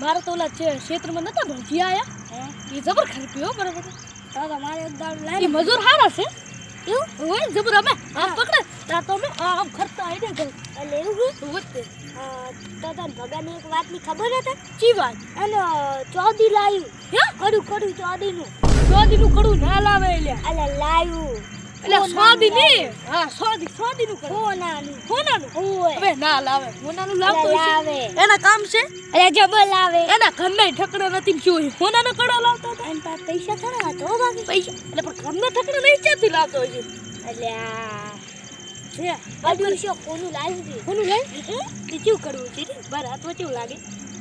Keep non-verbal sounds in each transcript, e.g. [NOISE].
મારે તો ઓલા ક્ષેત્રમાં નતા ભરજી આયા. એ જબર ખરી હો બરાબર. દાદા મારે એક દાડ એ મજૂર હારા છે. એવું? હોય જબર અમે આમ પકડે તા તો અમે આમ ખરતા આઈને ગઈ એટલે એવું અ, તો તને ભગાની એક વાતની ખબર હતી ચી વાત? અને ચોદી લાવ્યું હે? કડું કડું ચોદીનું. ચોદીનું કડું ના લાવે એટલે એટલે લાવ્યું એટલે સોદી ની? હા સોદી સોદી નું સોનાનું સોનાનું ઓય. હવે ના લાવે. સોનાનું લાવતો લાવે. એના કામ છે? એટલે જબર લાવે. એના ઘરના ઠકડો નથી શું સોનાનો કડો લાવતો હતો. એમ પાસે પૈસા ખરા તો બાકી. પૈસા. એટલે પણ ઘરના ઠકડો નહીં ચાતી લાવતો હોય છે. એટલે છે. કડું શું કોનું કોનું તે કરવું છે? બરાબર બાર હાથમાં કેવું લાગે?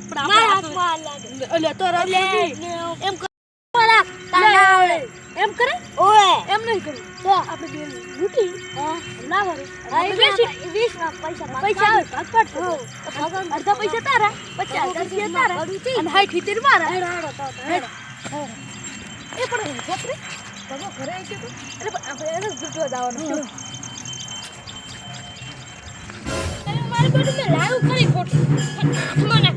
પણ આપણા હાથમાં હાથમાં લાગે. એટલે તો એમ ખોરાક તાના આવે એમ કરે? ઓય એમ નહીં કરવું તો આપણે બે લૂંટી ના વરે હા, આપણે બેસી વીસ- વીસ. ના પૈસા પૈસા આવે ભાગ પાડ હો. થયો. અડધા પૈસા તારા. પચાસ રૂપિયા તારા. અને હાઈટ સિત્તેર મારા. હેડો, હેડો, તો, તો, હેડો. એ પણ છોકરી તમે ઘરે આવી છે એટલે પણ આપણે એને જ જવાનું મારી બેટી મેં લાવ્યું ખરી ખોટું. પણ હાથમાં ના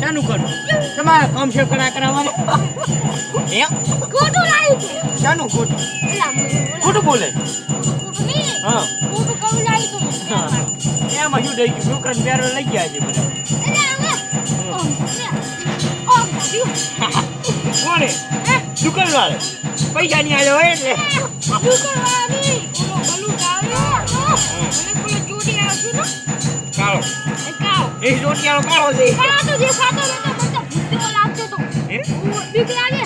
શાનું કરું. તમારા કામ છે કરા કરાવવાને. હે? ખોટું લાવ્યું શાનું ખોટું? ખોટું બોલે? હા. ખોટું કયું લાવ્યું તું એમાં શું થઈ ગયું? છોકરાને પ્યારો લઈ ગયા છે બધા. [LAUGHS] કોણે? દુકાન વાળે પૈસા નહીં આવ્યો હોય એટલે. મને કાળો ને એ રોટિયાનો કાળો છે. કાળો તો દેખાતો નતો પણ તો ભૂતેવો લાગતો તો. હે? બીક લાગે.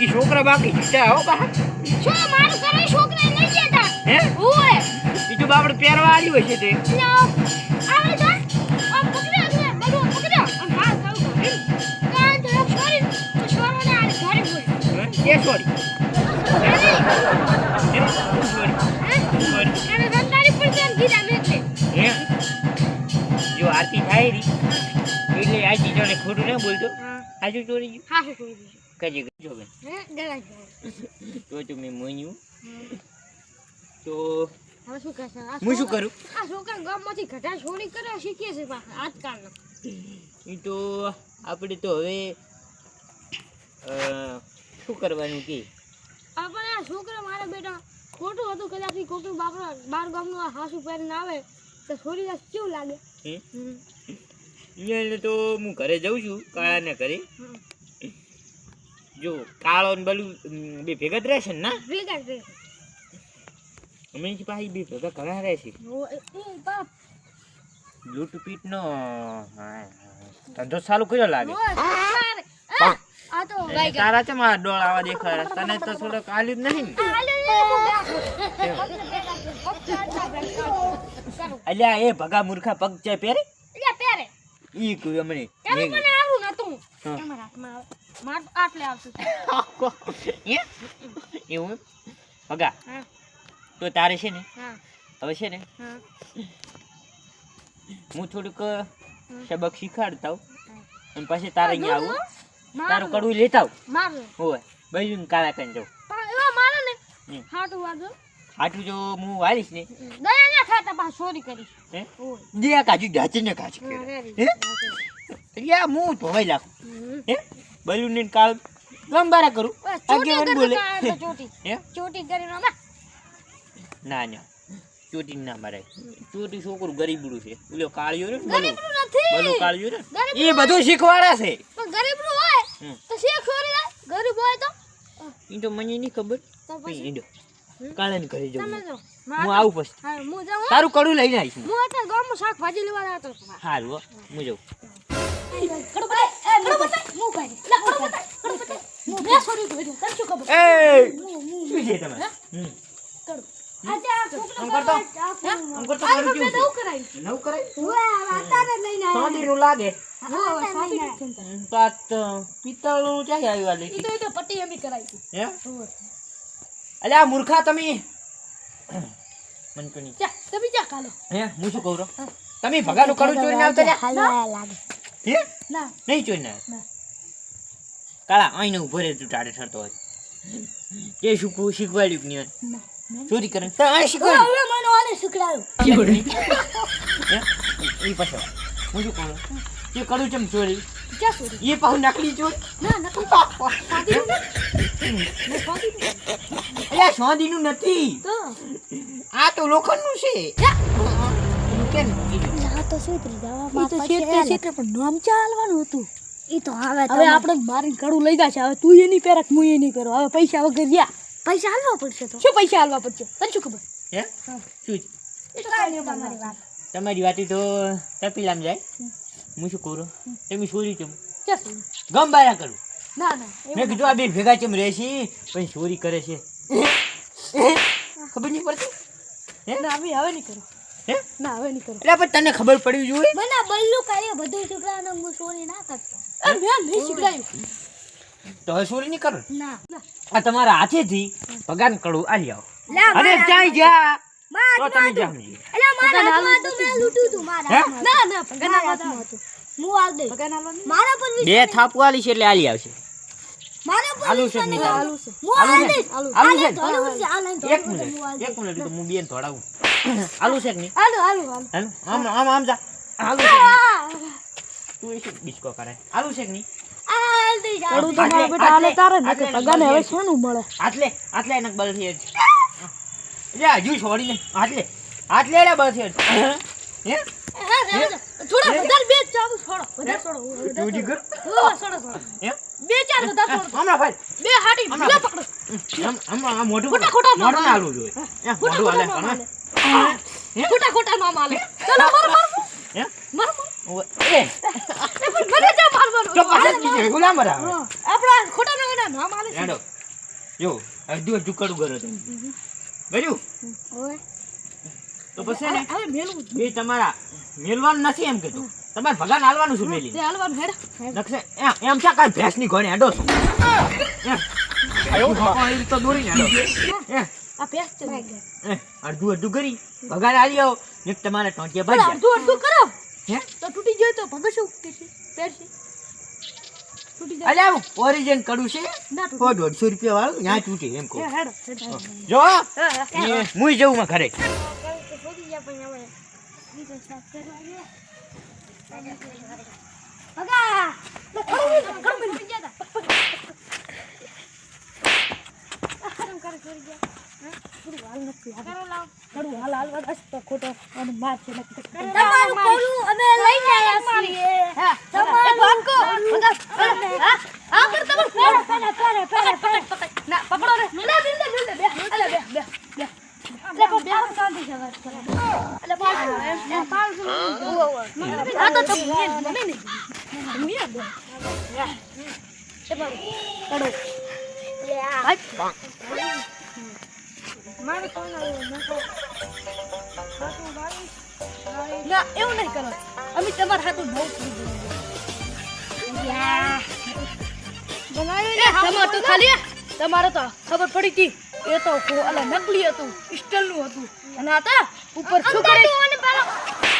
ઈ છોકરા બાકી જીતા હો બા છો મારું કરે છોકરા નહીં ગયા હે? ઓય ઈ તો બાપડે પહેરવા આવી હોય છે તે. એટલે આવે તો. આમ પકડ્યો છે બધું પકડ્યો. આમ બહાર કાઢું કાન તો છોરી છોરોને આ ઘરે હોય. હે? એ સોરી આરતી થાય રી. એટલે આજી જોડે ખોટું ના બોલતો. આજુ ચોરી ગયું. હા શું કજે બેન. ગળા તો તમે મોન્યું. તો હવે શું કહેશે આ હું શું કરું? આ છોકરા ગામમાંથી ઘટા છોડી કરે શીખીએ છે પાછા આજકાલના. એ તો આપણે તો હવે શું કરવાનું કે? આપણે આ છોકરા મારા બેટા ખોટું હતું કદાચ કોકનું બાપડા બાર ગામનું આ હાસુ પહેરીને આવે. તો થોડી રાત કેવું લાગે? અહીંયા તો હું ઘરે જઉં છું કાળાને ઘરે. જો કાળો ને બલુ બે ભેગા જ રહેશે ને ભેગા જ રહેશે અમે પાસે બે ભેગા ઘણા રહેશે ઓ, નો ધંધો ચાલુ કર્યો લાગે સારે. એને તારા છે મારા ડોળ આવા દેખાય તને તો થોડો કાલ્યું જ નહીં ને અલ્યા એ ભગા મૂર્ખા પગ છે પહેરે? અલ્યા પહેરે. ઈ કુ અમને એનું મને આવું ન તું. તમારા હાથમાં આવે. માર તો આટલે આવતું એ? એવું ભગા તો તારે છે ને? હવે છે ને? હું. થોડુંક સબક શીખવાડતા અને પછી તારે અહીંયા આવું. તારું કડવું લેતા આવું. હોય બાજુ કાળા કઈ જાઉં. મારે ને? હાટું વાજો આટલું જો હું વાળીશ ને. દયા ના ખાતા પાછ ચોરી કરીશ. હે? ઓય. દે કાજુ ઢાંચીને કાજુ હા, રિયા હું? ધોવાઈ હમ. હે? બલુ ને કાલ લંબારા કરું. બસ, આગે વન બોલે. ચોટી. હે? ચોટી કરીને આમાં. ના ના. ચોટી ના મારે ચોટી છોકરું ગરીબડું છે. ઓલો કાળિયો ને બલું ગરીબનું કાળિયો રે એ બધું શીખવાડા છે. પણ ગરીબડું હોય તો શેખ ચોરી જાય ગરીબ હોય તો. ઈ તો મને નહીં ખબર. તો પછી? ઈંડો કાળા ને જવું. હું આવું પછી. તારું કડું લઈને આવીશ હું હું અત્યારે ગામમાં શાકભાજી લેવા જતો હતો હારું હો હું જઉં. લાગે. તો આ ચાહી આવ્યું આ લેખી? હે? અલ્યા આ મૂર્ખા તમે. મને તો નહીં હે હું શું કહું? તમે ભગાનું કડું ચોરી ના આવતા લાગે હે? નહીં ચોરી ના? કાળા આઈને ઊભો રહે તું ટાડે ઠરતો હોય. કે શું કહું શીખવાડ્યું કે નહીં ચોરી કરે તો આ શીખવાડ્યું? હે? એ પાછો હું શું કહું છું? એ કડું ચમ ચોરી? એ પાહુ નકલી ચોરી? અલ્યા સોંદીનું નથી. આ તો લોખંડનું છે. એનું કેમ કીધું? હવે આપણે મારીને કડું લઈ જશે. હવે તું એ નહીં હું એ પહેરો. હવે પૈસા વગર ગયા પૈસા હાલવા પડશે તો. શું પૈસા હાલવા પડશે? તને શું ખબર? હે? શું? છે? તમારી વાત. તમારી વાતી તો તપીલામ જાય. હું શું કરું? તમે શું ચમ ગમ બારા કરું. ના ના મેં કીધું આ બેન ભેગા ચમ રહે છે? પણ ચોરી કરે છે. ખબર નહીં પડતી? હે? ના હવે હવે નહીં કરો. હે? ના હવે નહીં કરો. એટલે પણ તને ખબર પડવી જોઈએ? મને બલ્લુ કાર્ય બધું છોકરાને હું ચોરી ના કરતો. મેં નહીં શીખડાયું. તો હવે ચોરી નહીં કરો? ના આ તમારા હાથેથી ભગાન કડું આલી આવો. અરે ક્યાંય જા? તો તમે જા એટલે મારા હાથમાં તો મેં લૂંટ્યું હતું મારા ના ના પગાર હાથમાં હતું હું આલ દઈશ. પગાર મારા પર બે થાપુ આલી છે એટલે આલી આવશે. આલુ છે વિશ્વાસ નહીં નહીં. આલુ છે. આલુ છે? આલુ છે? લઈને ધોળું છે, આ લઈને એક ધોળું છે, હું આલ મિનિટ એક મિનિટ હું બેન થોડાવું આલુ છે. નહીં? હાલો હાલો હાલો. આમ આમ આમ જા. આલુ છે કે નહીં? આ, તું એ શું ડિસ્કો કરે? આલુ છે નહીં? આ આલ દઈશ, આ કડું તો આટલે, મારા બેટા હાલે આટલે, તારે ને આટલે કે પગાર હવે નંબર મળે? આટલે આટલે એનક બળથી એટલે હજુ છોડી ને આટલે આટલે બળથી હે હા, હા, થોડા વધારે બે ચાલુ છોડો વધારે છોડો વધારે કર. ઓ, છોડો છોડો. હે? બે ચાર વધારે છોડો. હમણાં ભાઈ. બે હાટી લે પકડો. આમ આમ મોઢું ખોટા ખોટા મોઢું આલવું જોઈએ. મોઢું ખોટા પણ, લે. ખોટા ખોટા મામા માલે ચલો માર માર હે? માર માર. ઓવે, મને જા માર માર તો પાછળ કીધું ગુલામ બરાબર હા, ખોટા ના નામ આલે છે. જો અડધું અડધું કડું કરો તમે. ગયું ઓય. તો પછી ને હવે મેલું. બે તમારા મેલવાનું નથી એમ કીધું. તમારે ભગવાન હાલવાનું શું મેલી હાલવાનું હેડ નકશે એમ એમ છે કાંઈ ભેંસની ઘોડે હેડો છો? એમ. એવું ભગવાન એ રીતે દોરીને હેડો એમ. આ પેસ છે. એમ. અડધું અડધું કરી ભગાન હાલી આવો. ને તમારે ટોંટિયા પણ અડધું અડધું કરો. હે? તો તૂટી જાય તો ભગત શું કહેશે પહેરશે. અલ્યા ઓરિજિન કડું છે? ના દોઢસો રૂપિયા વાળું? ત્યાં તૂટે એમ કહું. જો હા, હા. હું જવું માં ઘરે. ગયા પણ હવે બીજો સાફ કરવા તા તો તો. પકડ રે બે બે બે એવું નહીં કરો અમે તમારા હાથું બહુ તમારે તો ખાલી તમારો તો ખબર પડી હતી એ તો કો- અલા નકલી હતું સ્ટીલનું હતું. અને આ તા ઉપર શું કરે અને પેલો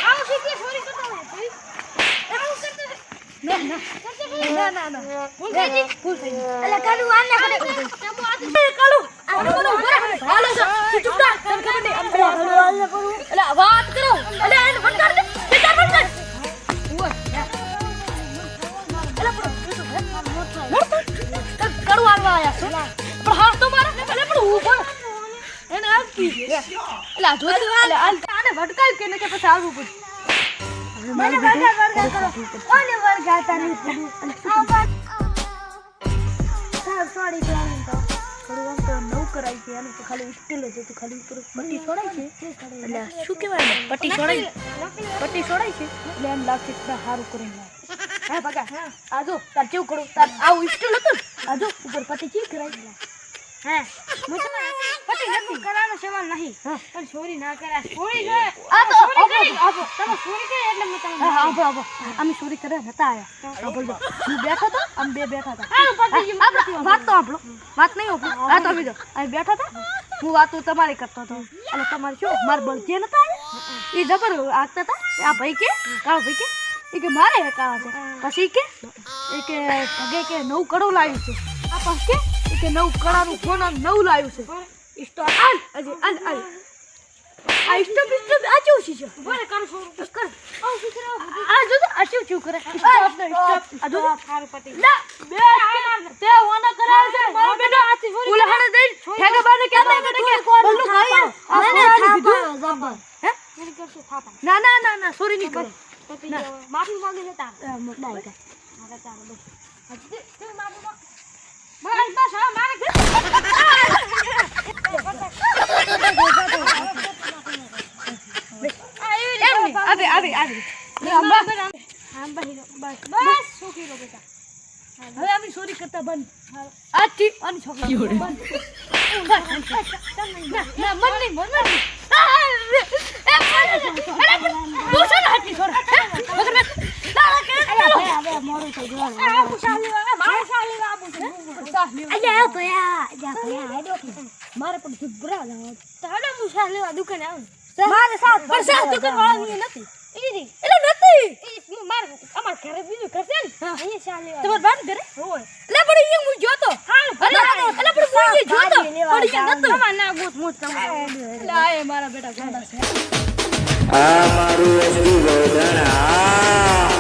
આવું શીખી સોરી કરતો હોય કરતો. ના ના. ના ના ના. ભૂલ થઈ ગઈ. ભૂલ થઈ ગઈ. એટલે કાલું કરે આ કાળુ આનો બોલો હાલો છો ચૂપ થા તને ખબર નહીં? પેલા હાલો કરું અલા વાત કરો. અલે એને દે. વંટાર ઉવા અલા પણ તું મોટો. કડું આવવા આયા છો? પણ હાથ તો મારે. અલે પણ હું પણ એને આપી અલા જો અલે આને ભટકાય કે ને કે પછી આવવું પડે મને વર્ગા વર્ગા કરો. ઓને વર્ગાતા નહીં. પડ્યું આવ બાદ સાવ સોરી બેન તો થોડું આમ તો નવું કરાય છે. આનું તો ખાલી સ્ટીલ જ હતું. ખાલી ઉપર પટ્ટી છોડાય છે. એટલે શું કહેવાય પટ્ટી છોડાય. પટ્ટી છોડાય છે. એટલે એમ લાગશે કે સારું કરીને લાવે. હે ભગા. આ જો તાર કેવું કરું? તાર આવું સ્ટીલ હતું આજો ઉપર પટ્ટી ચી કરાય? હે હું તો પતિ નથી કરવાનો સવાલ નહીં. પણ ચોરી ના કરા ચોરી છે. આ તો ચોરી કરી. તમે ચોરી કરી એટલે મેં તમને હા આપો આપો અમે ચોરી કરે નતા આયા. આપો હું બેઠો તો આમ બે બેઠા હતા. હા, વાત તો આપણો વાત નહીં આપણો હા તો બીજો અહીં બેઠા હતા. હું વાતો તમારી કરતો હતો. અને તમારે શું? મારે બળજે નતા એ જબર આગતા હતા. આ ભાઈ કે કાળો ભાઈ કે એ કે મારે હેકાવા છે. પછી કે એ કે ભગે કે નવું કડું લાવ્યું છે. આ પછી કે કે નવું કડાનું કોના નવ લાવ્યું છે. સ્ટોર આલ હજી આલ આલ આ સ્ટોપ સ્ટોપ આ કેવું છે બોલે કરું આ જો આ શું કરે? સ્ટોપ ને સ્ટોપ આ જો તો. હારું પતી બે તે ઓના કરાવે છે મારો બેટો આથી ઉલહડ દઈ ઠેકા બાને કહેતા કે કે બલ્લુ ખાઈ આ સોરાની કીધું હે મેરી કરશે થાપા ના ના ના ના સોરી નહીં કરે પતી ગયો માફી માંગે છે તાર અ, મ- બાય બાય. મારે તાર બસ હજી તે માફી માંગ બસ બસ હા મારે એમ નહીં આવે આવે આવે અંબા આમ બસ બસ બસ સુખી રહો બેટા હવે અમે સોરી કરતા બંધ આજથી અને છોકરા બંધ ના ના મન નહીં મન મારે શાલી આબુ છે અલ્યા ભયા અલ્યા ભયા હેડો મારે પણ લાવવા તારે હું શાલી વાળા દુકાને આવું મારે સાત પણ સાત દુકાન વાળા નથી ઈ એટલે નથી ઈ માર અમાર ઘરે બીજું ઘર છે ને અહીંયા શાલી તમાર બાર ઘરે? હોય. એટલે પણ અહીંયા હું જોતો. હાલ અરે એટલે પણ હું અહીંયા જોતો. પણ અહીંયા નતો. તમાર ના ગોત મોત તમારે. એટલે આ મારા બેટા ગાંડા છે. આ મારું એસટી ગોધણા